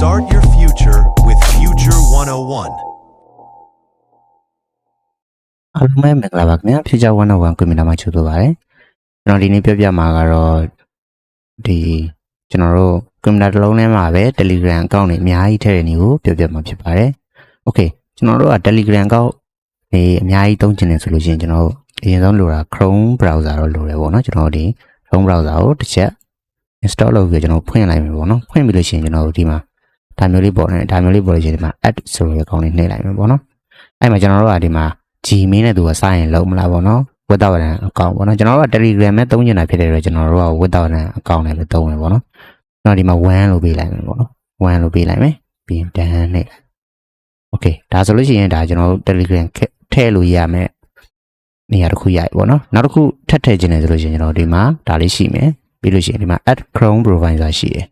Start your future with Future 101. အားလုံးပဲမင်္ဂလာပါခင်ဗျာ Future 101ကွန်ပျူတာမှာချုပ်တော့ပါတယ်ကျွန်တော်ဒီနေ့ပြောပြမှာကတော့ဒီကျွန်တော်တို့ကွန်ပျူတာတစ်လုံးထဲမှာပဲ Telegram account တွေအများကြီးထည့်တဲ့နည်းကိုပြောပြမှာဖြစ်ပါတယ် Okay ကျွန်တော်တို့က Telegram account တွေအများကြီးသုံးချင်တယ်ဆိုလို့ရှိရင်ကျွန်တော်တို့အရင်ဆုံးလိုတာ Chrome browser တော့လိုတယ်ပေါ့နော်ကျွန်တော်တို့ဒီ Chrome browser ကိုတစ်ချက် install လုပ်ပြီးတော့ကျွန်တော်ဖွင့်လိုက်မယ်ပေါ့နော်ဖွင့်ပြီးလို့ရှိရင်ကျွန်တော်တို့ဒီမှာ ဒါမျိုးလေးပေါ်နေဒါမျိုးလေးပေါ်လို့ရှိရင်ဒီမှာ add ဆိုတဲ့ကောင်လေးနှိပ်လိုက်မယ်ပေါ့နော်အဲ့မှာကျွန်တော်တို့ကဒီမှာ Gmail နဲ့သူကစရင်လုံးမလားပေါ့နော် without an account ပေါ့နော်ကျွန်တော်တို့က Telegram နဲ့သုံးချင်တာဖြစ်တဲ့အတွက်ကျွန်တော်တို့က without an account နဲ့ပဲသုံးမယ်ပေါ့နော်ကျွန်တော်ဒီမှာ1လို့ပေးလိုက်မယ်ပေါ့နော်1လို့ပေးလိုက်မယ်ပြီးရင် done နဲ့ Okay ဒါဆိုလို့ရှိရင်ဒါကျွန်တော်တို့ Telegram ထည့်လို့ရမယ်နေရာတစ်ခုရပြီပေါ့နော်နောက်တစ်ခုထပ်ထည့်ခြင်းတယ်ဆိုလို့ရှိရင်ကျွန်တော်ဒီမှာဒါလေးရှိမယ်ပြီးလို့ရှိရင်ဒီမှာ add chrome provider ရှိတယ်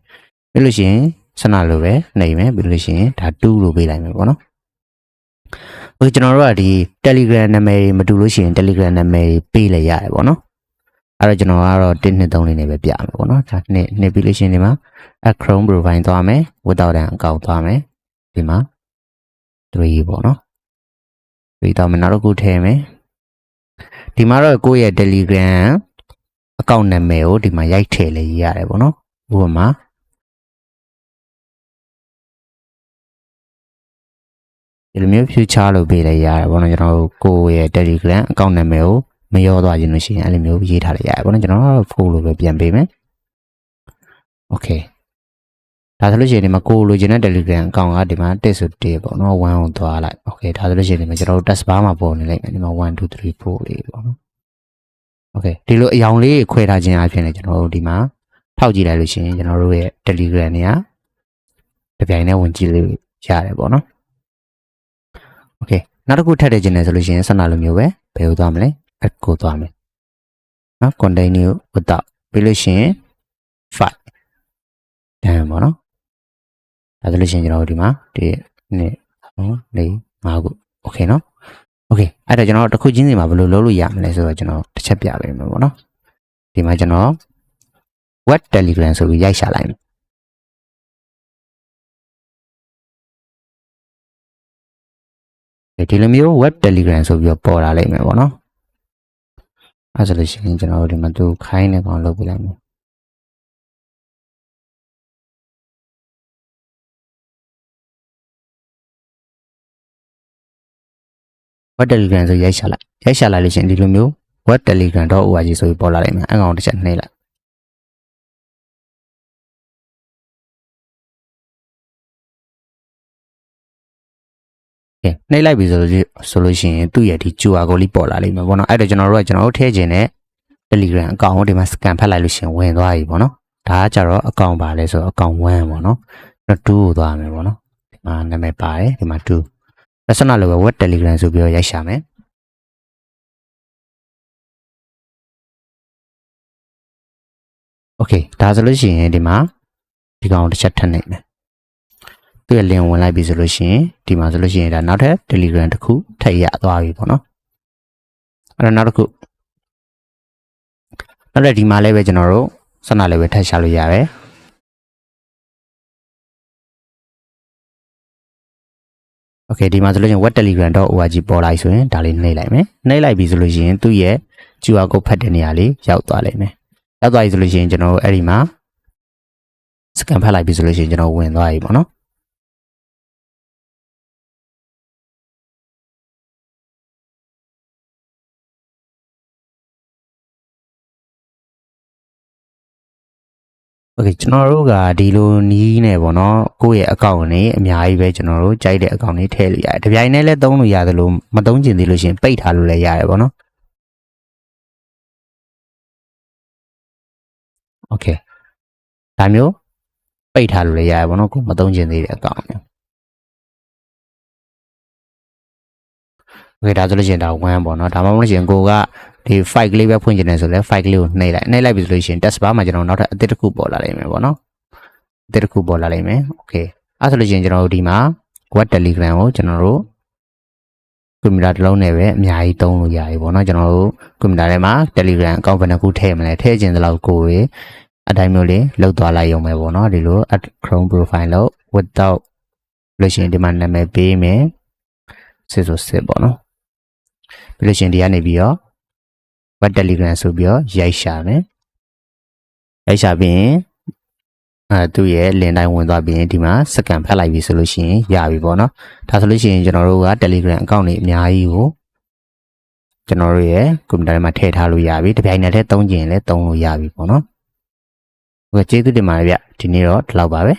ပြီးလို့ရှိရင် ဆနလိုပဲနှိပ်မယ်ပြီးလို့ရှိရင်ဒါ2လို့ပေးလိုက်မယ်ပေါ့နော်ဟိုကျွန်တော်တို့ကဒီ Telegram နာမည်မတူလို့ရှိရင် Telegram နာမည်ပေးလိုက်ရတယ်ပေါ့နော်အဲ့တော့ကျွန်တော်ကတော့1 2 3လေးနဲ့ပဲပြမယ်ပေါ့နော်ဒါနှစ်နှစ်ပြီးလို့ရှိရင်ဒီမှာ Chrome profile သွားမယ် without an account သွားမယ်ဒီမှာ3ပေါ့နော်3သွားမယ်နောက်တစ်ခုထည့်မယ်ဒီမှာတော့ကိုယ့်ရဲ့ Telegram account နာမည်ကိုဒီမှာရိုက်ထည့်လေးရတယ်ပေါ့နော်ဥပမာ ဒီလိုမျိုး future လို့ပေးလိုက်ရတယ်ပေါ့နော်ကျွန်တော်တို့ကိုယ့်ရဲ့ Telegram account နာမည်ကိုမရောသွားခြင်းလို့ရှိရင်အဲ့လိုမျိုးရေးထားလိုက်ရတယ်ပေါ့နော်ကျွန်တော်တို့ full လို့ပဲပြန်ပေးမယ် okay ဒါဆိုလို့ရှိရင်ဒီမှာကိုလိုချင်တဲ့ Telegram account ကဒီမှာတက်ဆိုတေပေါ့နော်1ကိုသွားလိုက် okay ဒါဆိုလို့ရှိရင်ဒီမှာကျွန်တော်တို့ task bar မှာပေါ်နေလိုက်မယ်ဒီမှာ1 2 3 4လေးပေါ့နော် okay ဒီလိုအယောင်လေးခွဲထားခြင်းအပြင်လည်းကျွန်တော်တို့ဒီမှာထောက်ကြည့်လိုက်လို့ရှိရင်ကျွန်တော်တို့ရဲ့ Telegram တွေကတပြိုင်တည်းဝင်ကြည့်လို့ရတယ်ပေါ့နော် Okay နောက်တစ်ခုထပ်ထည့်ခြင်းလဲဆိုလို့ရှိရင်ဆန္ဒလိုမျိုးပဲဘယ်ကိုသွားမလဲ add ကိုသွားမယ်နော် continue without ပြီးလို့ရှိရင် file တန်းပေါ့နော်ဒါဆိုလို့ရှိရင်ကျွန်တော်တို့ဒီမှာဒီနေ့3 4 5ခု okay နော် okay အဲ့တော့ကျွန်တော်တစ်ခုချင်းစီမှာဘယ်လိုလုပ်လို့ရမလဲဆိုတော့ကျွန်တော်တစ်ချက်ပြပေးမယ်ပေါ့နော်ဒီမှာကျွန်တော် web telegram ဆိုပြီးရိုက်ရှာလိုက်မယ် ဒီလိုမျိုး web telegram ဆိုပြီးတော့ပေါ်လာလိမ့်မယ်ပေါ့နော်အဲဆိုလို့ရှိရင်ကျွန်တော်တို့ဒီမှာသူခိုင်းနေကောင်လုပ်ပြလိုက်မယ် web telegram ဆိုရိုက်ရှာလိုက်ရိုက်ရှာလိုက်လို့ရှိရင်ဒီလိုမျိုး web telegram.org ဆိုပြီးပေါ်လာလိမ့်မယ်အကောင်တစ်ချက်နှိပ်လိုက် ကဲနှိပ်လိုက်ပြီဆိုလို့ဆိုလို့ရှိရင်သူ့ရဲ့ဒီ QR code လေးပေါ်လာလိမ့်မယ်ပေါ့နော်အဲ့တော့ကျွန်တော်တို့ကကျွန်တော်တို့ထည့်ခြင်းနဲ့ Telegram အကောင့်ကိုဒီမှာ scan ဖတ်လိုက်လို့ရှိရင်ဝင်သွားပြီပေါ့နော်ဒါကကြတော့အကောင့်ပါလဲဆိုတော့အကောင့်1ပေါ့နော်အဲ့တော့2ကိုသွားမယ်ပေါ့နော်ဒီမှာနာမည်ပါတယ်ဒီမှာ2လက်စနလိုပဲ web Telegram ဆိုပြီးတော့ရိုက်ရှာမယ် Okay ဒါဆိုလို့ရှိရင်ဒီမှာဒီကောင်တစ်ချက်ထပ်နေမယ် သူ့ရဲ့ link ဝင်လိုက်ပြီဆိုလို့ရှိရင်ဒီမှာဆိုလို့ရှိရင်ဒါနောက်ထပ် Telegram တစ်ခုထပ်ရသွားပြီပေါ့နော်အဲ့တော့နောက်တစ်ခုနောက်ထပ်ဒီမှာလည်းပဲကျွန်တော်တို့စနလည်းပဲထပ်ရှာလို့ရတယ်โอเคဒီမှာဆိုလို့ရှိရင် web.telegram.org ပေါ်လာပြီဆိုရင်ဒါလေးနှိပ်လိုက်မယ်နှိပ်လိုက်ပြီဆိုလို့ရှိရင်သူ့ရဲ့ QR code ဖတ်တဲ့နေရာလေးရောက်သွားလိမ့်မယ်ရောက်သွားပြီဆိုလို့ရှိရင်ကျွန်တော်တို့အဲ့ဒီမှာ scan ဖတ်လိုက်ပြီဆိုလို့ရှိရင်ကျွန်တော်ဝင်သွားပြီပေါ့နော် โอเคကျွန်တော်တို့ကဒီလိုနီးနေပေါ့နော်ကိုယ့်ရဲ့အကောင့်နဲ့အများကြီးပဲကျွန်တော်တို့ကြိုက်တဲ့အကောင့်လေးထည့်လို့ရတယ်။တပြိုင်တည်းလည်းသုံးလို့ရတယ်လို့မသုံးကျင်သေးလို့ရှိရင်ပိတ်ထားလို့လည်းရတယ်ပေါ့နော်။ Okay ဒါမျိုးပိတ်ထားလို့လည်းရတယ်ပေါ့နော်ကိုမသုံးကျင်သေးတဲ့အကောင့်မျိုး။ Okay ဒါဆိုလို့ရှိရင်ဒါ1ပေါ့နော်ဒါမှမဟုတ်လို့ရှိရင်ကိုက ဒီ file ကလေးပဲဖွင့်ချင်တယ်ဆိုလဲ file ကလေးကိုနှိပ်လိုက်နှိပ်လိုက်ပြီဆိုလို့ရှိရင် test bar မှာကျွန်တော်နောက်ထပ်အသစ်တစ်ခုပေါ်လာလိမ့်မယ်ပေါ့နော်အသစ်တစ်ခုပေါ်လာလိမ့်မယ် okay အဲ့ဆိုလို့ရှိရင်ကျွန်တော်တို့ဒီမှာ web telegram ကိုကျွန်တော်တို့ကွန်ပျူတာတစ်လုံးနဲ့ပဲအများကြီးသုံးလို့ရပြီပေါ့နော်ကျွန်တော်တို့ကွန်ပျူတာထဲမှာ telegram account ဘယ်နှခုထည့်မလဲထည့်ခြင်းတလောက်ကိုယ်ရအတိုင်းမျိုးလေးလောက်သွားလိုက်ရုံပဲပေါ့နော်ဒီလို add chrome profile လို့ without လို့ရှိရင်ဒီမှာနာမည်ပေးမယ်စစ်ဆိုစစ်ပေါ့နော်ပြီးလို့ရှိရင်ဒီကနေပြီးတော့ web telegram ဆိုပြီးတော့ရိုက်ရှာမယ်ရိုက်ရှာပြီးရင်အဲသူ့ရဲ့လင်တိုင်းဝင်သွားပြီးရင်ဒီမှာစကန်ဖတ်လိုက်ပြီဆိုလို့ရှိရင်ရပြီပေါ့နော်ဒါဆိုလို့ရှိရင်ကျွန်တော်တို့က telegram account တွေအများကြီးကိုကျွန်တော်တို့ရဲ့ကွန်ပျူတာထဲမှာထည့်ထားလို့ရပြီတစ်ပြိုင်နက်တည်းသုံးကျင်လည်းသုံးလို့ရပြီပေါ့နော်ဟုတ်ကဲ့ကျေးဇူးတင်ပါတယ်ဗျဒီနေ့တော့ဒီလောက်ပါပဲ